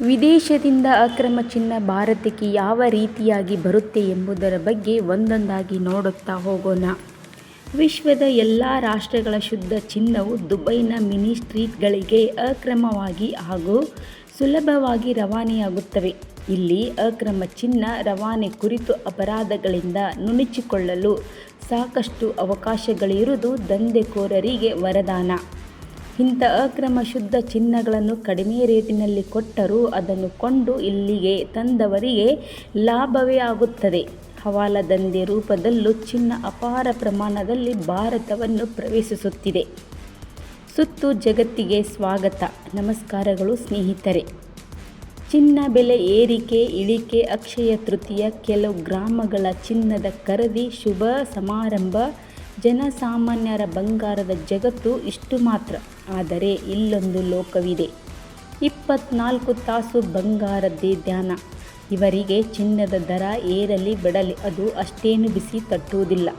ವಿದೇಶದಿಂದ ಅಕ್ರಮ ಚಿನ್ನ ಭಾರತಕ್ಕೆ ಯಾವ ರೀತಿಯಾಗಿ ಬರುತ್ತೆ ಎಂಬುದರ ಬಗ್ಗೆ ಒಂದೊಂದಾಗಿ ನೋಡುತ್ತಾ ಹೋಗೋಣ. ವಿಶ್ವದ ಎಲ್ಲ ರಾಷ್ಟ್ರಗಳ ಶುದ್ಧ ಚಿನ್ನವು ದುಬೈನ ಮಿನಿ ಸ್ಟ್ರೀಟ್ಗಳಿಗೆ ಅಕ್ರಮವಾಗಿ ಹಾಗೂ ಸುಲಭವಾಗಿ ರವಾನೆಯಾಗುತ್ತವೆ. ಇಲ್ಲಿ ಅಕ್ರಮ ಚಿನ್ನ ರವಾನೆ ಕುರಿತು ಅಪರಾಧಗಳಿಂದ ನುಣುಚಿಕೊಳ್ಳಲು ಸಾಕಷ್ಟು ಅವಕಾಶಗಳಿರುವುದು ದಂಧೆಕೋರರಿಗೆ ವರದಾನ. ಇಂಥ ಅಕ್ರಮ ಶುದ್ಧ ಚಿನ್ನಗಳನ್ನು ಕಡಿಮೆ ರೇಟಿನಲ್ಲಿ ಕೊಟ್ಟರೂ ಅದನ್ನು ಕೊಂಡು ಇಲ್ಲಿಗೆ ತಂದವರಿಗೆ ಲಾಭವೇ ಆಗುತ್ತದೆ. ಹವಾಲಾದಂಧೆ ರೂಪದಲ್ಲೂ ಚಿನ್ನ ಅಪಾರ ಪ್ರಮಾಣದಲ್ಲಿ ಭಾರತವನ್ನು ಪ್ರವೇಶಿಸುತ್ತಿದೆ. ಸುತ್ತು ಜಗತ್ತಿಗೆ ಸ್ವಾಗತ. ನಮಸ್ಕಾರಗಳು ಸ್ನೇಹಿತರೆ. ಚಿನ್ನ ಬೆಲೆ ಏರಿಕೆ, ಇಳಿಕೆ, ಅಕ್ಷಯ ತೃತೀಯ, ಕೆಲವು ಗ್ರಾಮಗಳ ಚಿನ್ನದ ಖರೀದಿ, ಶುಭ ಸಮಾರಂಭ ಜನಸಾಮಾನ್ಯರ ಬಂಗಾರದ ಜಗತ್ತು ಇಷ್ಟು ಮಾತ್ರ. ಆದರೆ ಇಲ್ಲೊಂದು ಲೋಕವಿದೆ. ಇಪ್ಪತ್ನಾಲ್ಕು ತಾಸು ಬಂಗಾರದ್ದೇ ಧ್ಯಾನ. ಇವರಿಗೆ ಚಿನ್ನದ ದರ ಏರಲಿ ಬಿಡಲಿ, ಅದು ಅಷ್ಟೇನೂ ಬಿಸಿ ತಟ್ಟುವುದಿಲ್ಲ.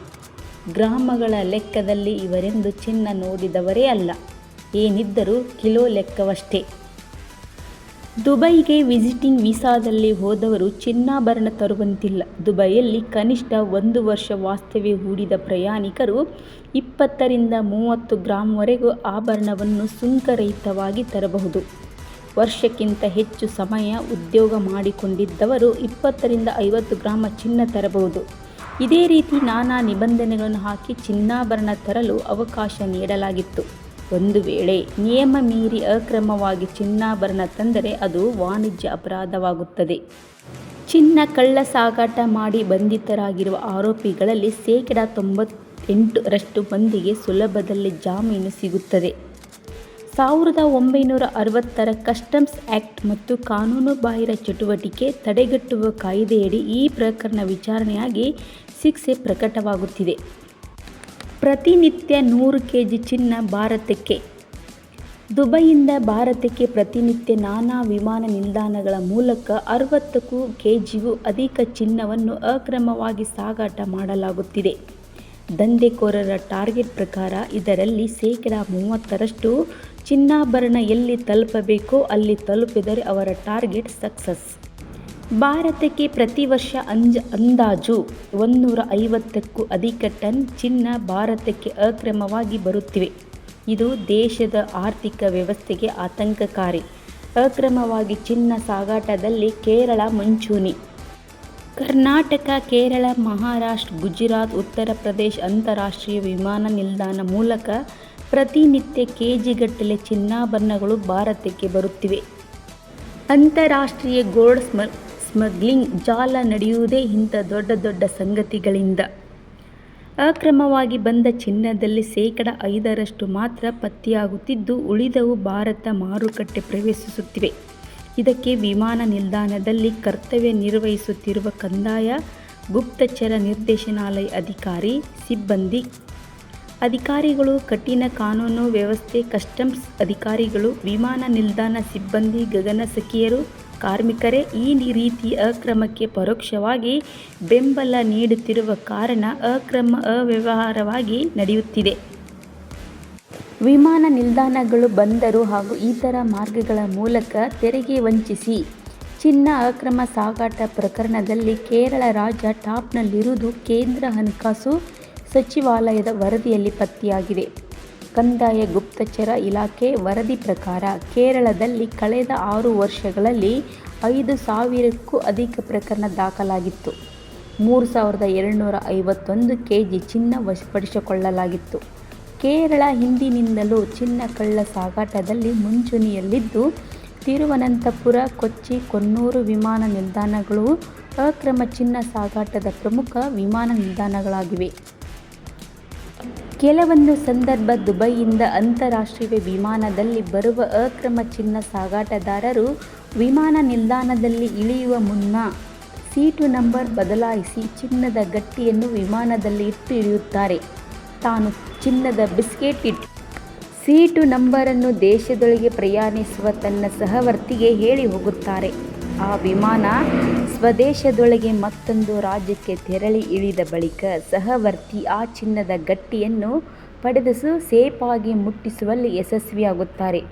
ಗ್ರಾಮಗಳ ಲೆಕ್ಕದಲ್ಲಿ ಇವರೆಂದು ಚಿನ್ನ ನೋಡಿದವರೇ ಅಲ್ಲ. ಏನಿದ್ದರೂ ಕಿಲೋ ಲೆಕ್ಕವಷ್ಟೇ. ದುಬೈಗೆ ವಿಸಿಟಿಂಗ್ ವೀಸಾದಲ್ಲಿ ಹೋದವರು ಚಿನ್ನಾಭರಣ ತರುವಂತಿಲ್ಲ. ದುಬೈಯಲ್ಲಿ ಕನಿಷ್ಠ ಒಂದು ವರ್ಷ ವಾಸ್ತವ್ಯ ಹೂಡಿದ ಪ್ರಯಾಣಿಕರು ಇಪ್ಪತ್ತರಿಂದ ಮೂವತ್ತು ಗ್ರಾಂವರೆಗೂ ಆಭರಣವನ್ನು ಸುಂಕರಹಿತವಾಗಿ ತರಬಹುದು. ವರ್ಷಕ್ಕಿಂತ ಹೆಚ್ಚು ಸಮಯ ಉದ್ಯೋಗ ಮಾಡಿಕೊಂಡಿದ್ದವರು ಇಪ್ಪತ್ತರಿಂದ ಐವತ್ತು ಗ್ರಾಮ ಚಿನ್ನ ತರಬಹುದು. ಇದೇ ರೀತಿ ನಾನಾ ನಿಬಂಧನೆಗಳನ್ನು ಹಾಕಿ ಚಿನ್ನಾಭರಣ ತರಲು ಅವಕಾಶ ನೀಡಲಾಗಿತ್ತು. ಒಂದು ವೇಳೆ ನಿಯಮ ಮೀರಿ ಅಕ್ರಮವಾಗಿ ಚಿನ್ನಾಭರಣ ತಂದರೆ ಅದು ವಾಣಿಜ್ಯ ಅಪರಾಧವಾಗುತ್ತದೆ. ಚಿನ್ನ ಕಳ್ಳ ಸಾಗಾಟ ಮಾಡಿ ಬಂಧಿತರಾಗಿರುವ ಆರೋಪಿಗಳಲ್ಲಿ ಶೇಕಡ ತೊಂಬತ್ತೆಂಟರಷ್ಟು ಮಂದಿಗೆ ಸುಲಭದಲ್ಲಿ ಜಾಮೀನು ಸಿಗುತ್ತದೆ. ಸಾವಿರದ ಒಂಬೈನೂರ ಅರವತ್ತರ ಕಸ್ಟಮ್ಸ್ ಆ್ಯಕ್ಟ್ ಮತ್ತು ಕಾನೂನುಬಾಹಿರ ಚಟುವಟಿಕೆ ತಡೆಗಟ್ಟುವ ಕಾಯ್ದೆಯಡಿ ಈ ಪ್ರಕರಣ ವಿಚಾರಣೆಯಾಗಿ ಶಿಕ್ಷೆ ಪ್ರಕಟವಾಗುತ್ತಿದೆ. ಪ್ರತಿನಿತ್ಯ ನೂರು ಕೆ ಜಿ ಚಿನ್ನ ಭಾರತಕ್ಕೆ ದುಬೈಯಿಂದ ಭಾರತಕ್ಕೆ ಪ್ರತಿನಿತ್ಯ ನಾನಾ ವಿಮಾನ ನಿಲ್ದಾಣಗಳ ಮೂಲಕ ಅರವತ್ತಕ್ಕೂ ಕೆ ಜಿಗೂ ಅಧಿಕ ಚಿನ್ನವನ್ನು ಅಕ್ರಮವಾಗಿ ಸಾಗಾಟ ಮಾಡಲಾಗುತ್ತಿದೆ. ದಂಧೆಕೋರರ ಟಾರ್ಗೆಟ್ ಪ್ರಕಾರ ಇದರಲ್ಲಿ ಶೇಕಡಾ ಮೂವತ್ತರಷ್ಟು ಚಿನ್ನಾಭರಣ ಎಲ್ಲಿ ತಲುಪಬೇಕೋ ಅಲ್ಲಿ ತಲುಪಿದರೆ ಅವರ ಟಾರ್ಗೆಟ್ ಸಕ್ಸಸ್. ಭಾರತಕ್ಕೆ ಪ್ರತಿ ವರ್ಷ ಅಂಜ ಅಂದಾಜು ಒಂದೂರ ಐವತ್ತಕ್ಕೂ ಅಧಿಕ ಟನ್ ಚಿನ್ನ ಭಾರತಕ್ಕೆ ಅಕ್ರಮವಾಗಿ ಬರುತ್ತಿವೆ. ಇದು ದೇಶದ ಆರ್ಥಿಕ ವ್ಯವಸ್ಥೆಗೆ ಆತಂಕಕಾರಿ. ಅಕ್ರಮವಾಗಿ ಚಿನ್ನ ಸಾಗಾಟದಲ್ಲಿ ಕೇರಳ ಮುಂಚೂಣಿ. ಕರ್ನಾಟಕ, ಕೇರಳ, ಮಹಾರಾಷ್ಟ್ರ, ಗುಜರಾತ್, ಉತ್ತರ ಪ್ರದೇಶ ಅಂತಾರಾಷ್ಟ್ರೀಯ ವಿಮಾನ ನಿಲ್ದಾಣ ಮೂಲಕ ಪ್ರತಿನಿತ್ಯ ಕೆಜಿಗಟ್ಟಲೆ ಚಿನ್ನಾಭರಣಗಳು ಭಾರತಕ್ಕೆ ಬರುತ್ತಿವೆ. ಅಂತಾರಾಷ್ಟ್ರೀಯ ಗೋಲ್ಡ್ ಸ್ಮಗ್ಲಿಂಗ್ ಜಾಲ ನಡೆಯುವುದೇ ಇಂಥ ದೊಡ್ಡ ದೊಡ್ಡ ಸಂಗತಿಗಳಿಂದ. ಅಕ್ರಮವಾಗಿ ಬಂದ ಚಿನ್ನದಲ್ಲಿ ಶೇಕಡ ಐದರಷ್ಟು ಮಾತ್ರ ಪತ್ತೆಯಾಗುತ್ತಿದ್ದು ಉಳಿದವು ಭಾರತ ಮಾರುಕಟ್ಟೆ ಪ್ರವೇಶಿಸುತ್ತಿವೆ. ಇದಕ್ಕೆ ವಿಮಾನ ನಿಲ್ದಾಣದಲ್ಲಿ ಕರ್ತವ್ಯ ನಿರ್ವಹಿಸುತ್ತಿರುವ ಕಂದಾಯ, ಗುಪ್ತಚರ ನಿರ್ದೇಶನಾಲಯ ಅಧಿಕಾರಿ, ಸಿಬ್ಬಂದಿ, ಅಧಿಕಾರಿಗಳು, ಕಠಿಣ ಕಾನೂನು ವ್ಯವಸ್ಥೆ, ಕಸ್ಟಮ್ಸ್ ಅಧಿಕಾರಿಗಳು, ವಿಮಾನ ನಿಲ್ದಾಣ ಸಿಬ್ಬಂದಿ, ಗಗನಸಖಿಯರು, ಕಾರ್ಮಿಕರೇ ಈ ರೀತಿ ಅಕ್ರಮಕ್ಕೆ ಪರೋಕ್ಷವಾಗಿ ಬೆಂಬಲ ನೀಡುತ್ತಿರುವ ಕಾರಣ ಅಕ್ರಮ ಅವ್ಯವಹಾರವಾಗಿ ನಡೆಯುತ್ತಿದೆ. ವಿಮಾನ ನಿಲ್ದಾಣಗಳು, ಬಂದರು ಹಾಗೂ ಇತರ ಮಾರ್ಗಗಳ ಮೂಲಕ ತೆರಿಗೆ ವಂಚಿಸಿ ಚಿನ್ನ ಅಕ್ರಮ ಸಾಗಾಟ ಪ್ರಕರಣದಲ್ಲಿ ಕೇರಳ ರಾಜ್ಯ ಟಾಪ್ನಲ್ಲಿರುವುದು ಕೇಂದ್ರ ಹಣಕಾಸು ಸಚಿವಾಲಯದ ವರದಿಯಲ್ಲಿ ಪತ್ತೆಯಾಗಿದೆ. ಕಂದಾಯ ಗುಪ್ತಚರ ಇಲಾಖೆ ವರದಿ ಪ್ರಕಾರ ಕೇರಳದಲ್ಲಿ ಕಳೆದ ಆರು ವರ್ಷಗಳಲ್ಲಿ ಐದು ಸಾವಿರಕ್ಕೂ ಅಧಿಕ ಪ್ರಕರಣ ದಾಖಲಾಗಿತ್ತು. ಮೂರು ಸಾವಿರದ ಎರಡುನೂರ ಐವತ್ತೊಂದು ಕೆ ಜಿ ಚಿನ್ನ ವಶಪಡಿಸಿಕೊಳ್ಳಲಾಗಿತ್ತು. ಕೇರಳ ಹಿಂದಿನಿಂದಲೂ ಚಿನ್ನ ಕಳ್ಳ ಸಾಗಾಟದಲ್ಲಿ ಮುಂಚೂಣಿಯಲ್ಲಿದ್ದು, ತಿರುವನಂತಪುರ, ಕೊಚ್ಚಿ, ಕೊನ್ನೂರು ವಿಮಾನ ನಿಲ್ದಾಣಗಳು ಅಕ್ರಮ ಚಿನ್ನ ಸಾಗಾಟದ ಪ್ರಮುಖ ವಿಮಾನ ನಿಲ್ದಾಣಗಳಾಗಿವೆ. ಕೆಲವೊಂದು ಸಂದರ್ಭ ದುಬೈಯಿಂದ ಅಂತಾರಾಷ್ಟ್ರೀಯ ವಿಮಾನದಲ್ಲಿ ಬರುವ ಅಕ್ರಮ ಚಿನ್ನ ಸಾಗಾಟದಾರರು ವಿಮಾನ ನಿಲ್ದಾಣದಲ್ಲಿ ಇಳಿಯುವ ಮುನ್ನ ಸೀಟು ನಂಬರ್ ಬದಲಾಯಿಸಿ ಚಿನ್ನದ ಗಟ್ಟಿಯನ್ನು ವಿಮಾನದಲ್ಲಿ ಇಟ್ಟು ಇಳಿಯುತ್ತಾರೆ. ತಾನು ಚಿನ್ನದ ಬಿಸ್ಕೆಟ್ ಇಟ್ಟು ಸೀಟು ನಂಬರನ್ನು ದೇಶದೊಳಗೆ ಪ್ರಯಾಣಿಸುವ ತನ್ನ ಸಹವರ್ತಿಗೆ ಹೇಳಿ ಹೋಗುತ್ತಾರೆ. ಆ ವಿಮಾನ ಸ್ವದೇಶದೊಳಗೆ ಮತ್ತೊಂದು ರಾಜ್ಯಕ್ಕೆ ತೆರಳಿ ಇಳಿದ ಬಳಿಕ ಸಹವರ್ತಿ ಆ ಚಿನ್ನದ ಗಟ್ಟಿಯನ್ನು ಪಡೆದು ಸೇಫಾಗಿ ಮುಟ್ಟಿಸುವಲ್ಲಿ ಯಶಸ್ವಿಯಾಗುತ್ತಾರೆ.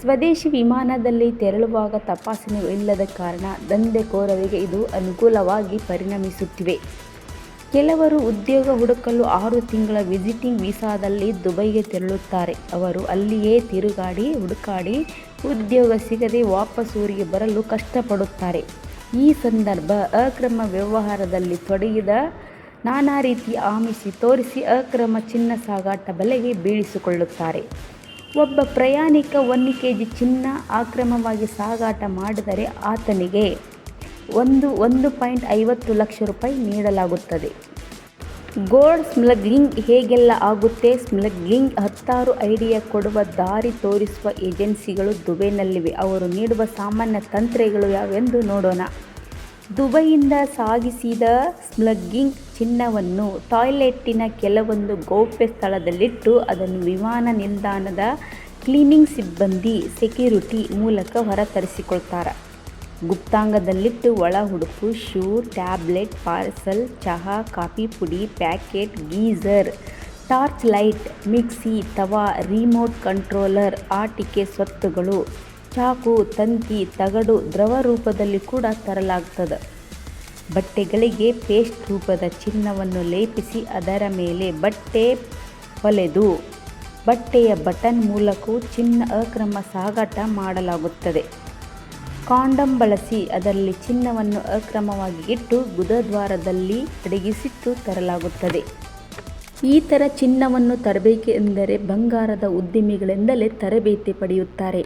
ಸ್ವದೇಶಿ ವಿಮಾನದಲ್ಲಿ ತೆರಳುವಾಗ ತಪಾಸಣೆ ಇಲ್ಲದ ಕಾರಣ ದಂಧೆಕೋರರಿಗೆ ಇದು ಅನುಕೂಲವಾಗಿ ಪರಿಣಮಿಸುತ್ತಿವೆ. ಕೆಲವರು ಉದ್ಯೋಗ ಹುಡುಕಲು ಆರು ತಿಂಗಳ ವಿಸಿಟಿಂಗ್ ವೀಸಾದಲ್ಲಿ ದುಬೈಗೆ ತೆರಳುತ್ತಾರೆ. ಅವರು ಅಲ್ಲಿಯೇ ತಿರುಗಾಡಿ, ಹುಡುಕಾಡಿ ಉದ್ಯೋಗ ಸಿಗದೆ ವಾಪಸ್ ಊರಿಗೆ ಬರಲು ಕಷ್ಟಪಡುತ್ತಾರೆ. ಈ ಸಂದರ್ಭ ಅಕ್ರಮ ವ್ಯವಹಾರದಲ್ಲಿ ತೊಡಗಿದ ನಾನಾ ರೀತಿ ಆಮಿಸಿ ತೋರಿಸಿ ಅಕ್ರಮ ಚಿನ್ನ ಸಾಗಾಟ ಬಲೆಗೆ ಬೀಳಿಸಿಕೊಳ್ಳುತ್ತಾರೆ. ಒಬ್ಬ ಪ್ರಯಾಣಿಕ ಒಂದು ಕೆಜಿ ಚಿನ್ನ ಅಕ್ರಮವಾಗಿ ಸಾಗಾಟ ಮಾಡಿದರೆ ಆತನಿಗೆ ಒಂದು ಒಂದು ಪಾಯಿಂಟ್ ಐವತ್ತು ಲಕ್ಷ ರೂಪಾಯಿ ನೀಡಲಾಗುತ್ತದೆ. ಗೋಲ್ಡ್ ಸ್ಮಗ್ಲಿಂಗ್ ಹೇಗೆಲ್ಲ ಆಗುತ್ತೆ? ಸ್ಮಗ್ಲಿಂಗ್ ಹತ್ತಾರು ಐಡಿಯಾ ಕೊಡುವ, ದಾರಿ ತೋರಿಸುವ ಏಜೆನ್ಸಿಗಳು ದುಬೈನಲ್ಲಿವೆ. ಅವರು ನೀಡುವ ಸಾಮಾನ್ಯ ತಂತ್ರಗಳು ಯಾವೆಂದು ನೋಡೋಣ. ದುಬೈಯಿಂದ ಸಾಗಿಸಿದ ಸ್ಮಗ್ಲಿಂಗ್ ಚಿನ್ನವನ್ನು ಟಾಯ್ಲೆಟ್ಟಿನ ಕೆಲವೊಂದು ಗೌಪ್ಯ ಸ್ಥಳದಲ್ಲಿಟ್ಟು ಅದನ್ನು ವಿಮಾನ ನಿಲ್ದಾಣದ ಕ್ಲೀನಿಂಗ್ ಸಿಬ್ಬಂದಿ ಸೆಕ್ಯೂರಿಟಿ ಮೂಲಕ ಹೊರ ತರಿಸಿಕೊಳ್ತಾರೆ. ಗುಪ್ತಾಂಗದಲ್ಲಿಟ್ಟು ಒಳ ಹುಡುಕು, ಶೂ, ಟ್ಯಾಬ್ಲೆಟ್, ಪಾರ್ಸಲ್, ಚಹಾ, ಕಾಫಿ ಪುಡಿ packet, geyser torch light, mixie, ತವಾ, ರಿಮೋಟ್ ಕಂಟ್ರೋಲರ್, ಆಟಿಕೆ ಸ್ವತ್ತುಗಳು, ಚಾಕು, ತಂತಿ, ತಗಡು ದ್ರವ ರೂಪದಲ್ಲಿ ಕೂಡ ತರಲಾಗ್ತದೆ ಬಟ್ಟೆಗಳಿಗೆ ಪೇಸ್ಟ್ ರೂಪದ ಚಿನ್ನವನ್ನು ಲೇಪಿಸಿ ಅದರ ಮೇಲೆ ಬಟ್ಟೆ ಹೊಲೆದು ಬಟ್ಟೆಯ ಬಟನ್ ಮೂಲಕವೂ ಚಿನ್ನ ಅಕ್ರಮ ಸಾಗಾಟ ಮಾಡಲಾಗುತ್ತದೆ. ಕಾಂಡೋಮ್ ಬಳಸಿ ಅದರಲ್ಲಿ ಚಿನ್ನವನ್ನು ಅಕ್ರಮವಾಗಿ ಇಟ್ಟು ಗುದದ್ವಾರದಲ್ಲಿ ಅಡಗಿಸಿಟ್ಟು ತರಲಾಗುತ್ತದೆ. ಈ ಥರ ಚಿನ್ನವನ್ನು ತರಬೇಕೆಂದರೆ ಬಂಗಾರದ ಉದ್ದಿಮೆಗಳಿಂದಲೇ ತರಬೇತಿ ಪಡೆಯುತ್ತಾರೆ.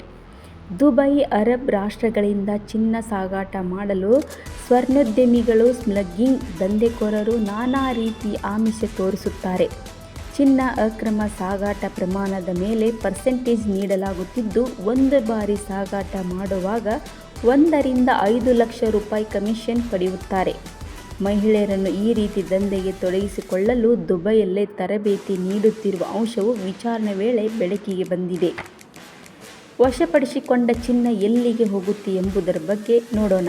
ದುಬೈ, ಅರಬ್ ರಾಷ್ಟ್ರಗಳಿಂದ ಚಿನ್ನ ಸಾಗಾಟ ಮಾಡಲು ಸ್ವರ್ಣೋದ್ಯಮಿಗಳು, ಸ್ಮಗ್ಲಿಂಗ್ ದಂಧೆಕೋರರು ನಾನಾ ರೀತಿ ಆಮಿಷ ತೋರಿಸುತ್ತಾರೆ. ಚಿನ್ನ ಅಕ್ರಮ ಸಾಗಾಟ ಪ್ರಮಾಣದ ಮೇಲೆ ಪರ್ಸೆಂಟೇಜ್ ನೀಡಲಾಗುತ್ತಿದ್ದು, ಒಂದು ಬಾರಿ ಸಾಗಾಟ ಮಾಡುವಾಗ ಒಂದರಿಂದ ಐದು ಲಕ್ಷ ರೂಪಾಯಿ ಕಮಿಷನ್ ಪಡೆಯುತ್ತಾರೆ. ಮಹಿಳೆಯರನ್ನು ಈ ರೀತಿ ದಂಧೆಗೆ ತೊಡಗಿಸಿಕೊಳ್ಳಲು ದುಬೈಯಲ್ಲೇ ತರಬೇತಿ ನೀಡುತ್ತಿರುವ ಅಂಶವು ವಿಚಾರಣೆ ವೇಳೆ ಬೆಳಕಿಗೆ ಬಂದಿದೆ. ವಶಪಡಿಸಿಕೊಂಡ ಚಿನ್ನ ಎಲ್ಲಿಗೆ ಹೋಗುತ್ತೆ ಎಂಬುದರ ಬಗ್ಗೆ ನೋಡೋಣ.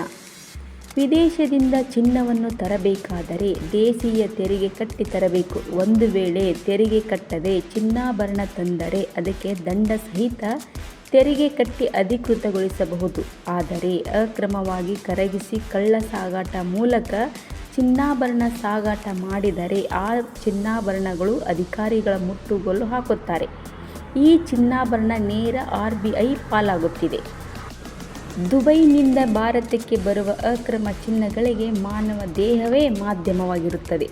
ವಿದೇಶದಿಂದ ಚಿನ್ನವನ್ನು ತರಬೇಕಾದರೆ ದೇಶೀಯ ತೆರಿಗೆ ಕಟ್ಟಿ ತರಬೇಕು. ಒಂದು ವೇಳೆ ತೆರಿಗೆ ಕಟ್ಟದೆ ಚಿನ್ನಾಭರಣ ತಂದರೆ ಅದಕ್ಕೆ ದಂಡ ಸಹಿತ ತೆರಿಗೆ ಕಟ್ಟಿ ಅಧಿಕೃತಗೊಳಿಸಬಹುದು. ಆದರೆ ಅಕ್ರಮವಾಗಿ ಕರಗಿಸಿ ಕಳ್ಳ ಸಾಗಾಟ ಮೂಲಕ ಚಿನ್ನಾಭರಣ ಸಾಗಾಟ ಮಾಡಿದರೆ ಆ ಚಿನ್ನಾಭರಣಗಳು ಅಧಿಕಾರಿಗಳ ಮುಟ್ಟುಗೋಲು ಹಾಕುತ್ತಾರೆ. ಈ ಚಿನ್ನಾಭರಣ ನೇರ ಆರ್ಬಿಐ ಪಾಲಾಗುತ್ತದೆ. ದುಬೈನಿಂದ ಭಾರತಕ್ಕೆ ಬರುವ ಅಕ್ರಮ ಚಿನ್ನಗಳಿಗೆ ಮಾನವ ದೇಹವೇ ಮಾಧ್ಯಮವಾಗಿರುತ್ತದೆ.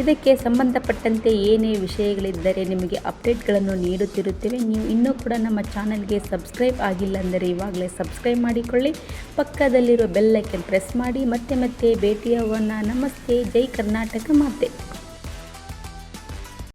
ಇದಕ್ಕೆ ಸಂಬಂಧಪಟ್ಟಂತೆ ಏನೇ ವಿಷಯಗಳಿದ್ದರೆ ನಿಮಗೆ ಅಪ್ಡೇಟ್ಗಳನ್ನು ನೀಡುತ್ತಿರುತ್ತೇವೆ. ನೀವು ಇನ್ನೂ ಕೂಡ ನಮ್ಮ ಚಾನಲ್ಗೆ ಸಬ್ಸ್ಕ್ರೈಬ್ ಆಗಿಲ್ಲ ಅಂದರೆ ಇವಾಗಲೇ ಸಬ್ಸ್ಕ್ರೈಬ್ ಮಾಡಿಕೊಳ್ಳಿ. ಪಕ್ಕದಲ್ಲಿರೋ ಬೆಲ್ಲೈಕನ್ ಪ್ರೆಸ್ ಮಾಡಿ. ಮತ್ತೆ ಮತ್ತೆ ಭೇಟಿಯಾಗೋಣ. ನಮಸ್ತೆ. ಜೈ ಕರ್ನಾಟಕ ಮಾತೆ.